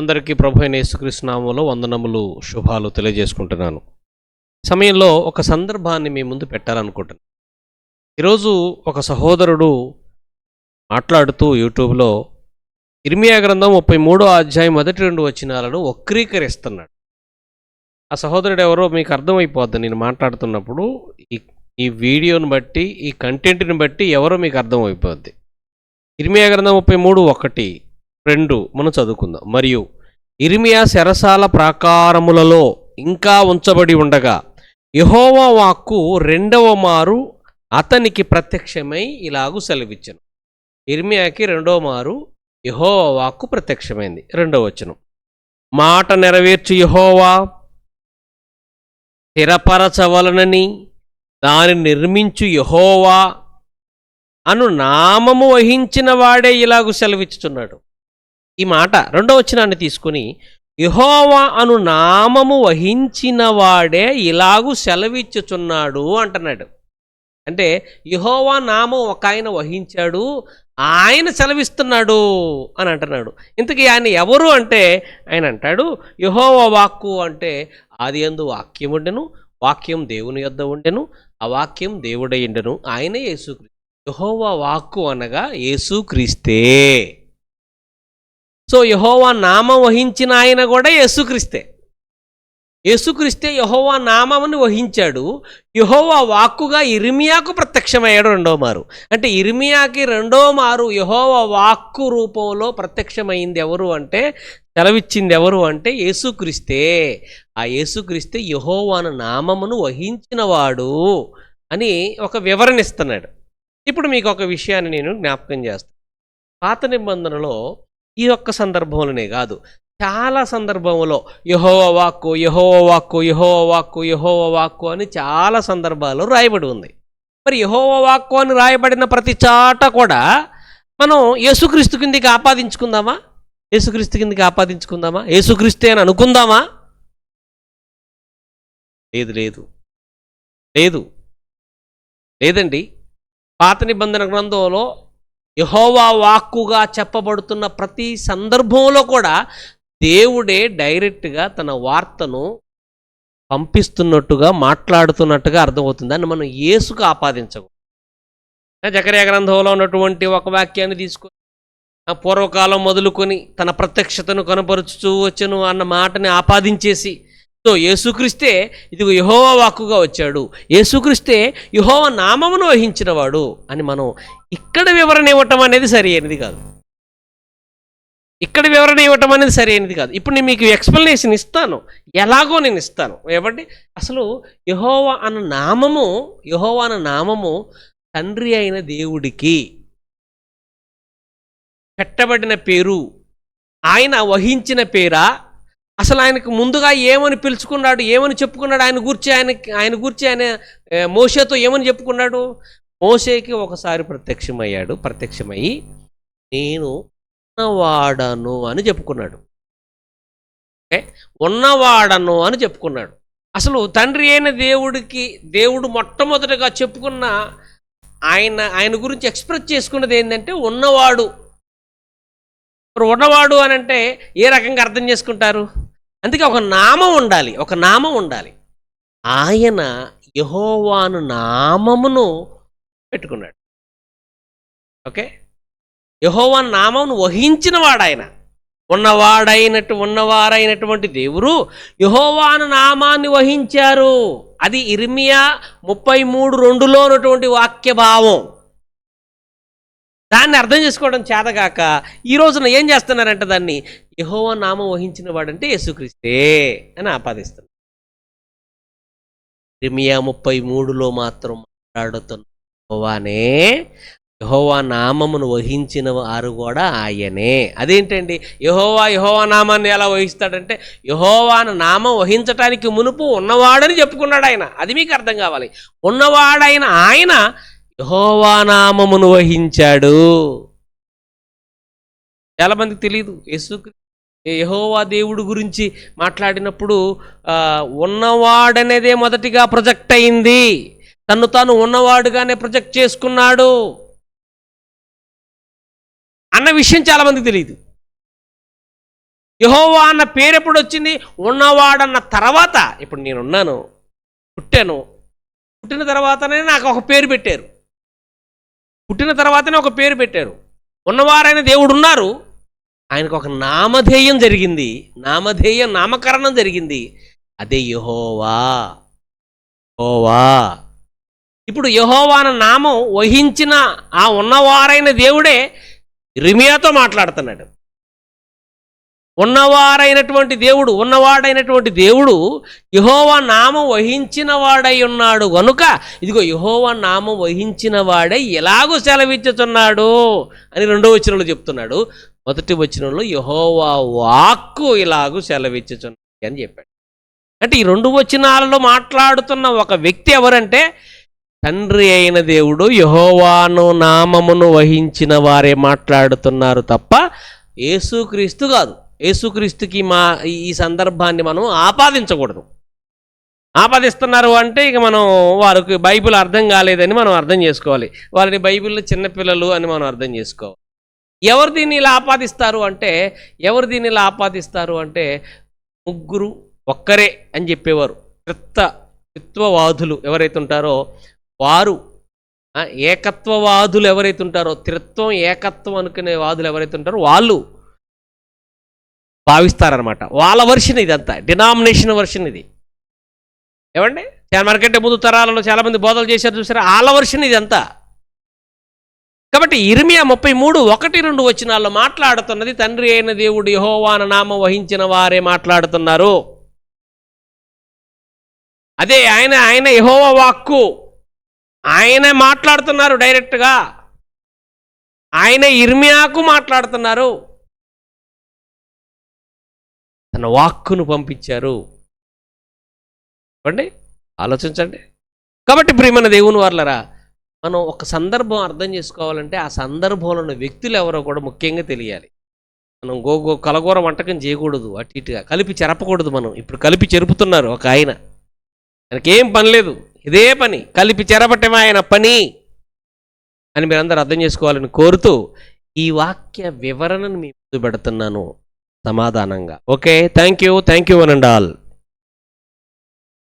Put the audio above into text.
అందరికీ ప్రభు అయిన యేసుకృష్ణనామంలో వందనములు శుభాలు తెలియజేసుకుంటున్నాను. సమయంలో ఒక సందర్భాన్ని మీ ముందు పెట్టాలనుకుంటున్నాను. ఈరోజు ఒక సహోదరుడు మాట్లాడుతూ యూట్యూబ్లో ఇర్మియా గ్రంథం ముప్పై మూడో అధ్యాయం మొదటి రెండు వచనాలను వక్రీకరిస్తున్నాడు. ఆ సహోదరుడు ఎవరో మీకు అర్థమైపోద్ది నేను మాట్లాడుతున్నప్పుడు ఈ ఈ వీడియోని బట్టి ఈ కంటెంట్ని బట్టి ఎవరో మీకు అర్థమైపోద్ది. ఇర్మియా గ్రంథం ముప్పై మూడు ఒకటి రెండు మనం చదువుకుందాం. మరియు ఇర్మియా శరసాల ప్రాకారములలో ఇంకా ఉంచబడి ఉండగా యహోవా వాక్కు రెండవ మారు అతనికి ప్రత్యక్షమై ఇలాగు సెలవిచ్చను. ఇర్మియాకి రెండవ మారు యహోవా వాక్కు ప్రత్యక్షమైంది. రెండవ వచనం. మాట నెరవేర్చు యహోవా స్థిరపరచవలనని దాని నిర్మించు యహోవా అను నామము వహించిన వాడే ఇలాగు సెలవిచ్చుచున్నాడు. ఈ మాట రెండవ వచనాన్ని తీసుకుని యహోవా అను నామము వహించిన వాడే ఇలాగూ సెలవిచ్చుచున్నాడు అంటున్నాడు. అంటే యహోవా నామం ఒక ఆయన వహించాడు ఆయన సెలవిస్తున్నాడు అని అంటున్నాడు. ఇంతకీ ఆయన ఎవరు అంటే ఆయన అంటాడు యహోవా వాక్కు అంటే ఆది ఎందు వాక్యం ఉండెను వాక్యం దేవుని యొద్ద ఉండెను ఆ వాక్యం దేవుడై ఉండెను ఆయనే యేసుక్రీస్తు. యహోవా వాక్కు అనగా యేసుక్రీస్తే. సో యహోవా నామం వహించిన ఆయన కూడా యేసుక్రీస్తే. యేసుక్రీస్తే యహోవా నామముని వహించాడు. యహోవా వాక్కుగా ఇర్మియాకు ప్రత్యక్షమయ్యాడు రెండో మారు. అంటే ఇర్మియాకి రెండో మారు యహోవా వాక్కు రూపంలో ప్రత్యక్షమైంది ఎవరు అంటే సెలవిచ్చింది ఎవరు అంటే యేసుక్రీస్తే. ఆ యేసుక్రీస్తే యహోవాను నామమును వహించినవాడు అని ఒక వివరణ ఇస్తున్నాడు. ఇప్పుడు మీకు ఒక విషయాన్ని నేను జ్ఞాపకం చేస్తాను. పాత నిబంధనలో ఈ ఒక్క సందర్భంలోనే కాదు. చాలా సందర్భంలో యహోవ వాక్కు యహోవ వాక్కు యహోవ వాక్కు యహోవ వాక్కు అని చాలా సందర్భాల్లో రాయబడి ఉంది. మరి యహోవ వాక్కు అని రాయబడిన ప్రతి చాట కూడా మనం యేసుక్రీస్తు కిందికి ఆపాదించుకుందామా? యేసుక్రీస్తు కిందికి ఆపాదించుకుందామా? యేసుక్రీస్తే అని అనుకుందామా? లేదు లేదు. లేదు. లేదండి. పాత నిబంధన గ్రంథంలో యహోవా వాక్కుగా చెప్పబడుతున్న ప్రతి సందర్భంలో కూడా దేవుడే డైరెక్ట్గా తన వార్తను పంపిస్తున్నట్టుగా మాట్లాడుతున్నట్టుగా అర్థమవుతుంది. దాన్ని మనం యేసుకు ఆపాదించకూడదు. జకర్య గ్రంథంలో ఉన్నటువంటి ఒక వాక్యాన్ని తీసుకొని పూర్వకాలం మొదలుకొని తన ప్రత్యక్షతను కనపరుచుతూ వచ్చను అన్న మాటని ఆపాదించేసి యేసుక్రీస్తే ఇదిగో యహోవా వాక్కుగా వచ్చాడు. యేసుక్రీస్తే యహోవ నామమును వహించినవాడు అని మనం ఇక్కడ వివరణ ఇవ్వటం అనేది సరి అయినది కాదు. ఇక్కడ వివరణ ఇవ్వటం అనేది సరి అయినది కాదు. ఇప్పుడు నేను మీకు ఎక్స్ప్లెనేషన్ ఇస్తాను. ఎలాగో నేను ఇస్తాను. ఏమంటే అసలు యహోవ అన్న నామము యహోవ అన్న నామము తండ్రి అయిన దేవుడికి పెట్టబడిన పేరు ఆయన వహించిన పేరా అసలు ఆయనకు ముందుగా ఏమని పిలుచుకున్నాడు ఏమని చెప్పుకున్నాడు ఆయన గురించి ఆయన ఆయన గురించి ఆయన ఏ, మోషేతో ఏమని చెప్పుకున్నాడు? మోషేకి ఒకసారి ప్రత్యక్షమయ్యాడు ప్రత్యక్షమై నేను ఉన్నవాడను అని చెప్పుకున్నాడు. ఓకే ఉన్నవాడను అని చెప్పుకున్నాడు. అసలు తండ్రి అయిన దేవుడికి దేవుడు మొట్టమొదటిగా చెప్పుకున్న ఆయన ఆయన గురించి ఎక్స్ప్రెస్ చేసుకున్నది ఏంటంటే ఉన్నవాడు. ఉన్నవాడు అని అంటే ఏ రకంగా అర్థం చేసుకుంటారు? అందుకే ఒక నామం ఉండాలి ఒక నామం ఉండాలి. ఆయన యహోవాను నామమును పెట్టుకున్నాడు. ఓకే? యహోవా నామమును వహించినవాడు ఆయన ఉన్నవాడైనట్టు ఉన్నవారైనటువంటి దేవుడు యహోవాను నామాన్ని వహించారు. అది ఇర్మియా ముప్పై మూడు రెండులో ఉన్నటువంటి వాక్య భావం దాన్ని అర్థం చేసుకోవడం చేతగాక ఈ రోజున ఏం చేస్తున్నారంటే దాన్ని? యహోవా నామం వహించిన వాడంటే యేసుక్రీస్తే అని ఆపాదిస్తున్నారు. క్రిమియా ముప్పై మూడులో మాత్రం మాట్లాడుతున్న యహోవానే యహోవా నామమును వహించిన వారు కూడా ఆయనే. అదేంటండి? యహోవా యహోవా నామాన్ని ఎలా వహిస్తాడంటే యహోవాను నామం వహించటానికి మునుపు ఉన్నవాడని చెప్పుకున్నాడు ఆయన. అది మీకు అర్థం కావాలి. ఉన్నవాడైన ఆయన యహోవా నామమును వహించాడు. చాలామందికి తెలియదు యేసుక్రీ యహోవా దేవుడు గురించి మాట్లాడినప్పుడు ఉన్నవాడనేదే మొదటిగా ప్రొజెక్ట్ అయింది. తను తాను ఉన్నవాడుగానే ప్రొజెక్ట్ చేసుకున్నాడు. అన్న విషయం చాలామందికి తెలియదు యహోవా అన్న పేరు ఎప్పుడు వచ్చింది? ఉన్నవాడన్న తర్వాత. ఇప్పుడు నేనున్నాను పుట్టాను. పుట్టిన తర్వాతనే నాకు ఒక పేరు పెట్టారు. పుట్టిన తర్వాతనే ఒక పేరు పెట్టారు. ఉన్నవారైన దేవుడు ఉన్నారు ఆయనకు ఒక నామధేయం జరిగింది. నామధేయం నామకరణం జరిగింది. అదే యహోవా. యహోవా. ఇప్పుడు యహోవా అన్న నామం వహించిన ఆ ఉన్నవారైన దేవుడే రిమియాతో మాట్లాడుతున్నాడు. ఉన్నవారైనటువంటి దేవుడు ఉన్నవాడైనటువంటి దేవుడు యహోవా నామం వహించిన వాడై ఉన్నాడు. గనుక ఇదిగో యహోవా నామం వహించిన వాడై ఎలాగో సెలవిచ్చుతున్నాడు అని రెండో వచనంలో చెప్తున్నాడు. మొదటి వచనంలో యహోవా వాక్కు ఇలాగూ సెలవిచ్చుచున్నాడు అని చెప్పాడు. అంటే ఈ రెండు వచనాలలో మాట్లాడుతున్న ఒక వ్యక్తి ఎవరంటే తండ్రి అయిన దేవుడు యహోవాను నామమును వహించిన వారే మాట్లాడుతున్నారు తప్ప యేసుక్రీస్తు కాదు. యేసుక్రీస్తుకి మా ఈ- ఈ సందర్భాన్ని మనం ఆపాదించకూడదు. ఆపాదిస్తున్నారు అంటే ఇక మనం వారికి బైబిల్ అర్థం కాలేదని మనం అర్థం చేసుకోవాలి. వారిని బైబిల్లో చిన్నపిల్లలు అని మనం అర్థం చేసుకోవాలి. ఎవరు దీన్ని ఇలా ఆపాదిస్తారు అంటే ఎవరు దీన్ని ఇలా ఆపాదిస్తారు అంటే ముగ్గురు ఒక్కరే అని చెప్పేవారు. క్రిత్త త్రిత్వవాదులు ఎవరైతే ఉంటారో వారు ఏకత్వవాదులు ఎవరైతే ఉంటారో త్రిత్వం ఏకత్వం అనుకునే వాదులు ఎవరైతే ఉంటారో వాళ్ళు భావిస్తారనమాట వాళ్ళ వర్షన్ ఇదంతా డినామినేషన్ వర్షన్ ఇది. ఏమండి? చాలా మనకంటే ముందు తరాలలో చాలామంది బోధలు చేశారు చూసారా? వాళ్ళ వర్షన్ ఇదంతా. కాబట్టి ఇర్మియా ముప్పై మూడు ఒకటి రెండు వచ్చినాల్లో మాట్లాడుతున్నది తండ్రి అయిన దేవుడు యహోవాన నామం వహించిన వారే మాట్లాడుతున్నారు. అదే ఆయన ఆయన యహోవా వాక్కు. ఆయన మాట్లాడుతున్నారు డైరెక్ట్గా. ఆయన ఇర్మియాకు మాట్లాడుతున్నారు. తన వాక్కును పంపించారు. చెప్పండి ఆలోచించండి. కాబట్టి ప్రియమైన దేవుని వాళ్ళరా మనం ఒక సందర్భం అర్థం చేసుకోవాలంటే ఆ సందర్భంలో ఉన్న వ్యక్తులు ఎవరో కూడా ముఖ్యంగా తెలియాలి. మనం గోగో కలగూర వంటకం చేయకూడదు అటు ఇటుగా. కలిపి చెరపకూడదు మనం. ఇప్పుడు కలిపి చెరుపుతున్నారు ఒక ఆయన. ఆయనకేం పని లేదు. ఇదే పని. కలిపి చెరపటమే ఆయన పని అని మీరందరూ అర్థం చేసుకోవాలని కోరుతూ ఈ వాక్య వివరణను మీ ముందు పెడుతున్నాను. సమాధానంగా. Okay thank you thank you one and all